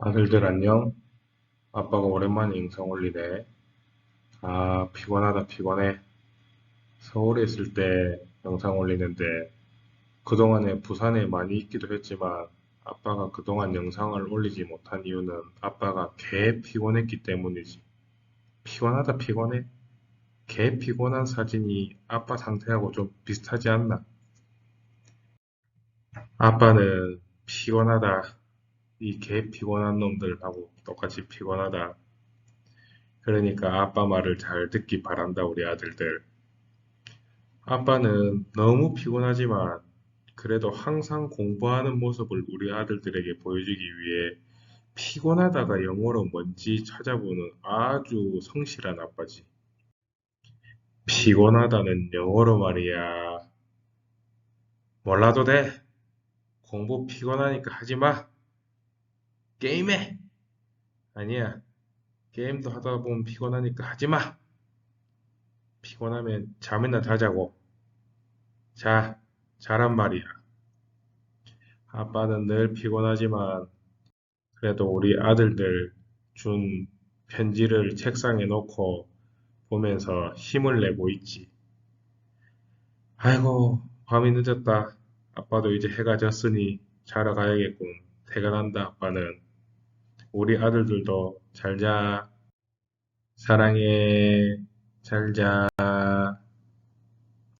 아들들 안녕? 아빠가 오랜만에 영상 올리네. 아, 피곤하다, 피곤해. 서울에 있을 때 영상 올리는데, 그동안에 부산에 많이 있기도 했지만, 아빠가 그동안 영상을 올리지 못한 이유는 아빠가 개 피곤했기 때문이지. 피곤하다, 피곤해. 개 피곤한 사진이 아빠 상태하고 좀 비슷하지 않나? 아빠는 피곤하다. 이 개 피곤한 놈들하고 똑같이 피곤하다. 그러니까 아빠 말을 잘 듣기 바란다, 우리 아들들. 아빠는 너무 피곤하지만 그래도 항상 공부하는 모습을 우리 아들들에게 보여주기 위해 피곤하다가 영어로 뭔지 찾아보는 아주 성실한 아빠지. 피곤하다는 영어로 말이야. 몰라도 돼. 공부 피곤하니까 하지 마. 게임해. 아니야. 게임도 하다 보면 피곤하니까 하지 마. 피곤하면 잠이나 자자고. 자, 자란 말이야. 아빠는 늘 피곤하지만 그래도 우리 아들들 준 편지를 책상에 놓고 보면서 힘을 내고 있지. 아이고, 밤이 늦었다. 아빠도 이제 해가 졌으니 자러 가야겠군. 퇴근한다, 아빠는. 우리 아들들도 잘 자. 사랑해. 잘 자.